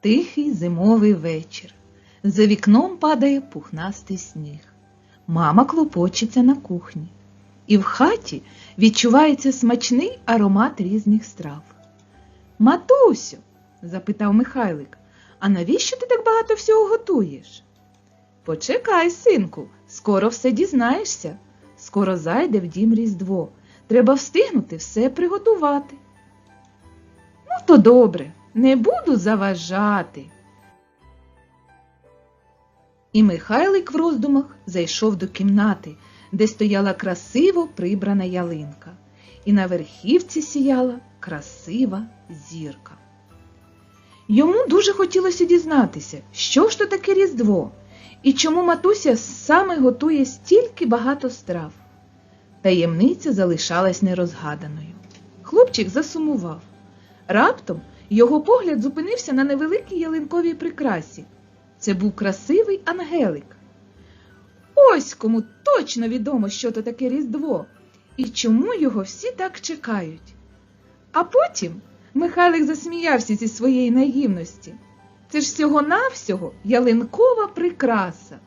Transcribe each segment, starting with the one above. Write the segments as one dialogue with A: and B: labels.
A: Тихий зимовий вечір. За вікном падає пухнастий сніг. Мама клопочеться на кухні. І в хаті відчувається смачний аромат різних страв. Матусю, запитав Михайлик, а навіщо ти так багато всього готуєш? Почекай, синку, скоро все дізнаєшся. Скоро зайде в дім Різдво. Треба встигнути все приготувати. Ну, то добре, не буду заважати. І Михайлик в роздумах зайшов до кімнати, де стояла красиво прибрана ялинка, і на верхівці сіяла красива зірка. Йому дуже хотілося дізнатися, що ж то таке Різдво, і чому матуся саме готує стільки багато страв. Таємниця залишалась нерозгаданою. Хлопчик засумував. Раптом його погляд зупинився на невеликій ялинковій прикрасі. Це був красивий ангелик. Ось кому точно відомо, що то таке Різдво і чому його всі так чекають. А потім Михайлик засміявся зі своєї наївності. Це ж всього-навсього ялинкова прикраса.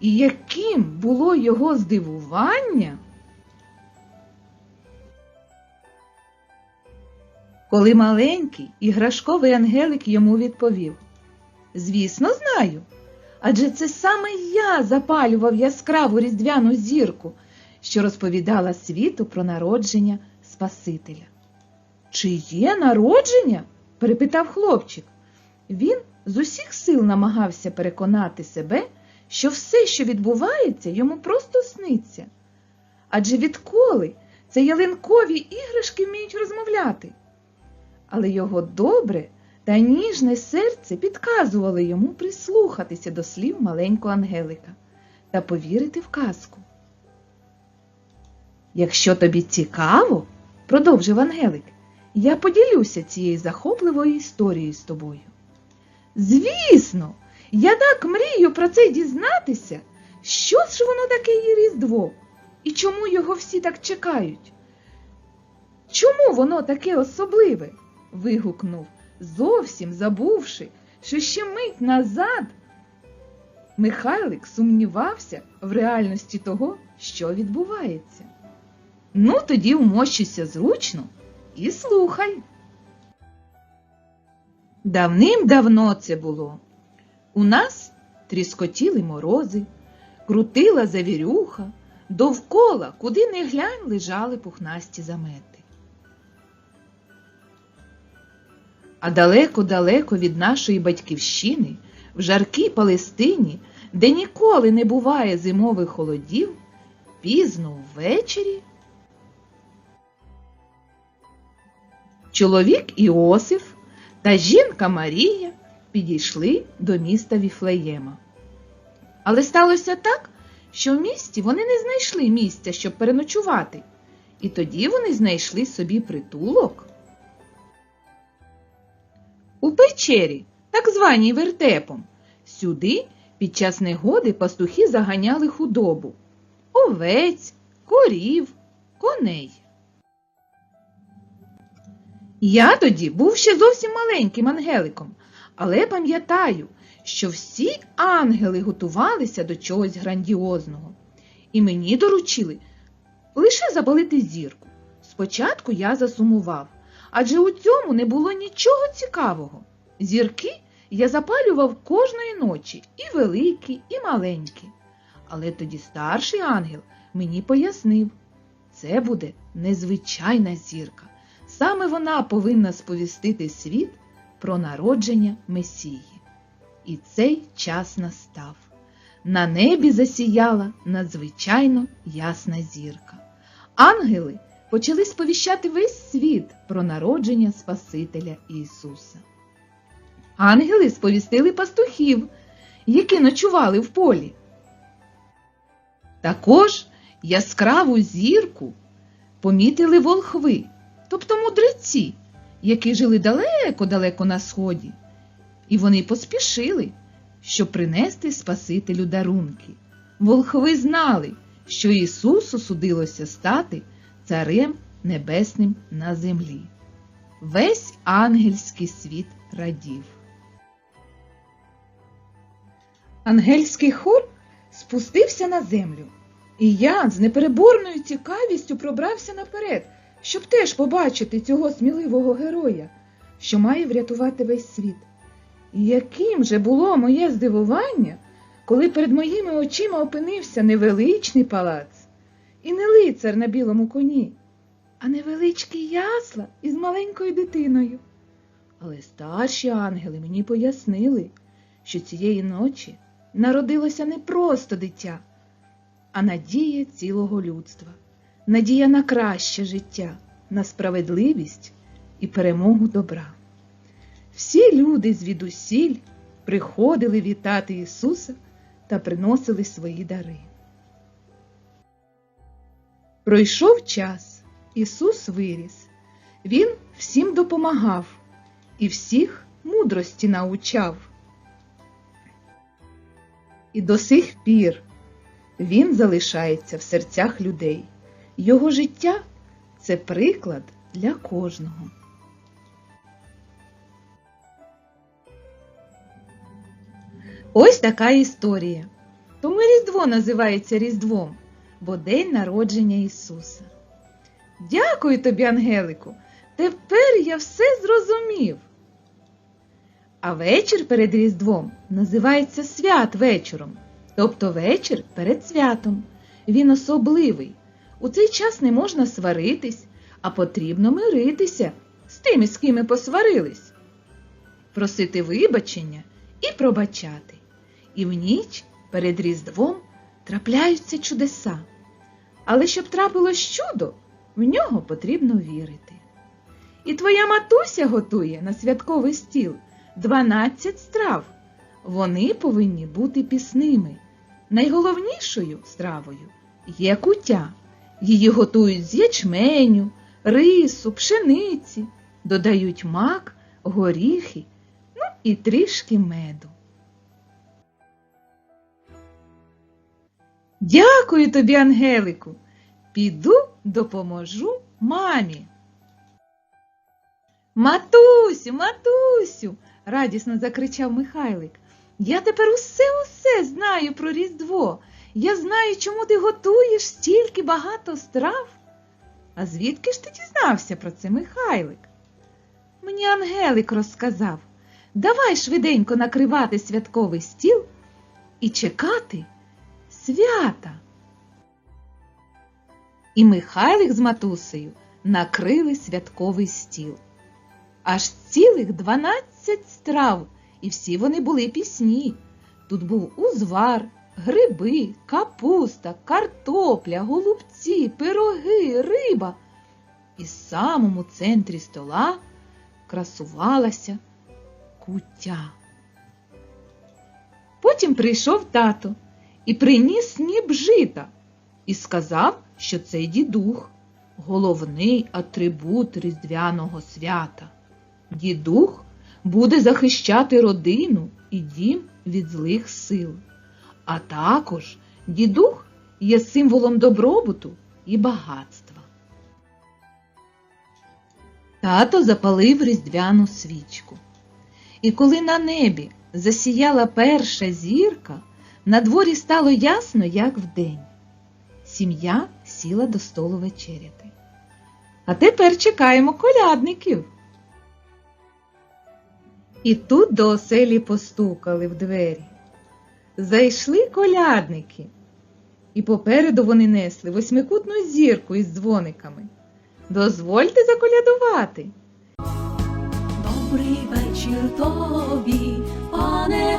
A: І яким було його здивування, коли маленький іграшковий ангелик йому відповів Звісно, знаю. Адже це саме я запалював яскраву різдвяну зірку, що розповідала світу про народження Спасителя. Чиє народження? перепитав хлопчик. Він з усіх сил намагався переконати себе, що все, що відбувається, йому просто сниться. Адже відколи це ялинкові іграшки вміють розмовляти. Але його добре та ніжне серце підказувало йому прислухатися до слів маленького Ангелика та повірити в казку. Якщо тобі цікаво, продовжив Ангелик, я поділюся цією захопливою історією з тобою. Звісно, я так мрію про це дізнатися, що ж воно таке є Різдво і чому його всі так чекають? Чому воно таке особливе? Вигукнув, зовсім забувши, що ще мить назад Михайлик сумнівався в реальності того, що відбувається. Ну, тоді вмощуйся зручно і слухай. Давним-давно це було. У нас тріскотіли морози, крутила завірюха, довкола, куди не глянь, лежали пухнасті замети. А далеко-далеко від нашої батьківщини, в жаркій Палестині, де ніколи не буває зимових холодів, пізно ввечері чоловік Іосиф та жінка Марія підійшли до міста Віфлеєма. Але сталося так, що в місті вони не знайшли місця, щоб переночувати, і тоді вони знайшли собі притулок. У печері, так званій вертепом, сюди під час негоди пастухи заганяли худобу овець, корів, коней. Я тоді був ще зовсім маленьким ангеликом, але пам'ятаю, що всі ангели готувалися до чогось грандіозного, і мені доручили лише запалити зірку. Спочатку я засумував, адже у цьому не було нічого цікавого. Зірки я запалював кожної ночі і великі, і маленькі. Але тоді старший ангел мені пояснив, це буде незвичайна зірка. Саме вона повинна сповістити світ про народження Месії. І цей час настав. На небі засіяла надзвичайно ясна зірка. Ангели почали сповіщати весь світ про народження Спасителя Ісуса. Ангели сповістили пастухів, які ночували в полі. Також яскраву зірку помітили волхви, тобто мудреці, які жили далеко-далеко на сході, і вони поспішили, щоб принести Спасителю дарунки. Волхви знали, що Ісусу судилося стати царем небесним на землі. Весь ангельський світ радів. Ангельський хор спустився на землю, і я з непереборною цікавістю пробрався наперед, щоб теж побачити цього сміливого героя, що має врятувати весь світ. І яким же було моє здивування, коли перед моїми очима опинився не величний палац і не лицар на білому коні, а невеличкі ясла із маленькою дитиною. Але старші ангели мені пояснили, що цієї ночі народилося не просто дитя, а надія цілого людства, надія на краще життя, на справедливість і перемогу добра. Всі люди звідусіль приходили вітати Ісуса та приносили свої дари. Пройшов час, Ісус виріс, Він всім допомагав і всіх мудрості научав. І до сих пір Він залишається в серцях людей. Його життя це приклад для кожного. Ось така історія. Тому Різдво називається Різдвом, бо день народження Ісуса. Дякую тобі, Ангелику. Тепер я все зрозумів. А вечір перед Різдвом називається свят вечором, тобто вечір перед святом. Він особливий. У цей час не можна сваритись, а потрібно миритися з тими, з ким посварились, просити вибачення і пробачати. І в ніч перед Різдвом трапляються чудеса. Але щоб трапилось чудо, в нього потрібно вірити. І твоя матуся готує на святковий стіл 12 страв. Вони повинні бути пісними. Найголовнішою стравою є куття. Її готують з ячменю, рису, пшениці, додають мак, горіхи, ну і трішки меду. Дякую тобі, Ангелику. Піду допоможу мамі. Матусю, матусю, радісно закричав Михайлик. Я тепер усе усе знаю про Різдво. Я знаю, чому ти готуєш стільки багато страв. А звідки ж ти дізнався про це, Михайлик? Мені Ангелик розказав. Давай швиденько накривати святковий стіл і чекати свята. І Михайлик з матусею накрили святковий стіл. Аж цілих дванадцять страв, і всі вони були пісні. Тут був узвар, гриби, капуста, картопля, голубці, пироги, риба. І в самому центрі стола красувалася куття. Потім прийшов тато і приніс сніп жита і сказав, що це дідух, головний атрибут різдвяного свята. Дідух буде захищати родину і дім від злих сил. А також дідух є символом добробуту і багатства. Тато запалив різдвяну свічку. І коли на небі засіяла перша зірка, на дворі стало ясно, як вдень. Сім'я сіла до столу вечеряти. А тепер чекаємо колядників. І тут до оселі постукали в двері. Зайшли колядники, і попереду вони несли восьмикутну зірку із дзвониками. Дозвольте заколядувати.
B: Добрий вечір тобі, пане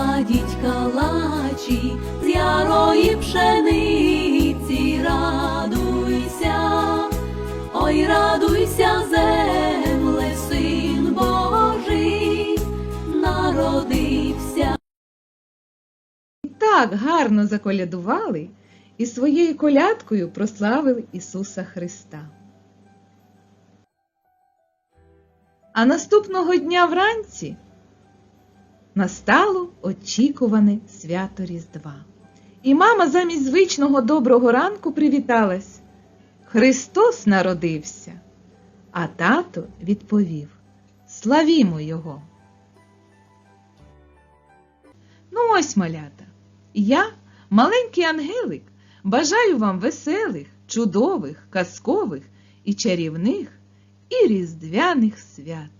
B: кладіть калачі, з ярої пшениці радуйся, ой, радуйся, земле, син Божий, народився.
A: Так гарно заколядували і своєю колядкою прославили Ісуса Христа. А наступного дня вранці настало очікуване свято Різдва. І мама замість звичного доброго ранку привіталась. Христос народився. А тато відповів Славімо Його. Ну ось, малята, я, маленький ангелик, бажаю вам веселих, чудових, казкових і чарівних і різдвяних свят.